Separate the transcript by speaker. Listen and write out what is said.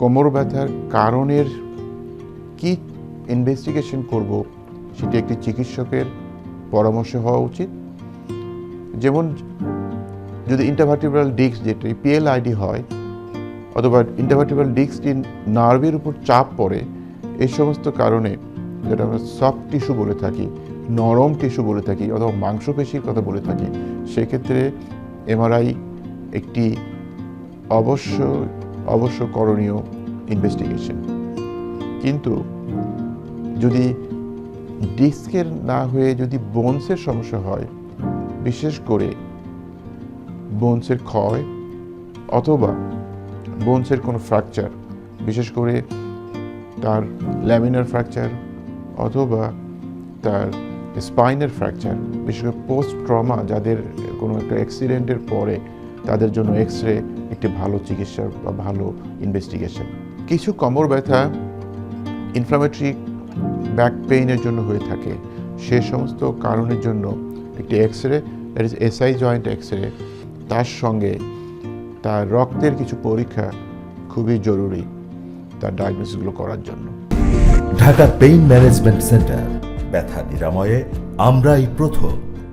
Speaker 1: কোমর ব্যথার কারণের কি ইনভেস্টিগেশন করব, সেটি একটি চিকিৎসকের পরামর্শ হওয়া উচিত। যেমন যদি ইন্টারভার্টিব্রাল ডিস্ক যেটি পিএলআইডি হয়, অথবা ইন্টারভার্টিব্রাল ডিস্কটি নার্ভের উপর চাপ পড়ে, এই সমস্ত কারণে যেটা আমরা সফট টিস্যু বলে থাকি, নরম টিস্যু বলে থাকি, অথবা মাংসপেশির কথা বলে থাকি, সেক্ষেত্রে এমআরআই একটি অবশ্য অবশ্য করণীয় ইনভেস্টিগেশন কিন্তু যদি ডিস্কের না হয়ে যদি বোনসের সমস্যা হয়, বিশেষ করে বোনসের ক্ষয় অথবা বোনসের কোনো ফ্র্যাকচার বিশেষ করে তার ল্যামিনার ফ্র্যাকচার অথবা তার স্পাইনের ফ্র্যাকচার বিশেষ করে পোস্ট ট্রমা যাদের কোনো একটা অ্যাক্সিডেন্টের পরে তাদের জন্য এক্স রে একটি ভালো চিকিৎসা বা ভালো ইনভেস্টিগেশন কিছু কোমর ব্যথা ইনফ্লামেটরি ব্যাক পেইনের জন্য হয়ে থাকে। সে সমস্ত কারণের জন্য একটি X ray that is SI joint X ray তার সঙ্গে তার রক্তের কিছু পরীক্ষা খুবই জরুরি তার ডায়াগনোসিসগুলো করার জন্য।
Speaker 2: ঢাকা পেইন ম্যানেজমেন্ট সেন্টার ব্যথা নিরাময়ে, আমরাই প্রথম।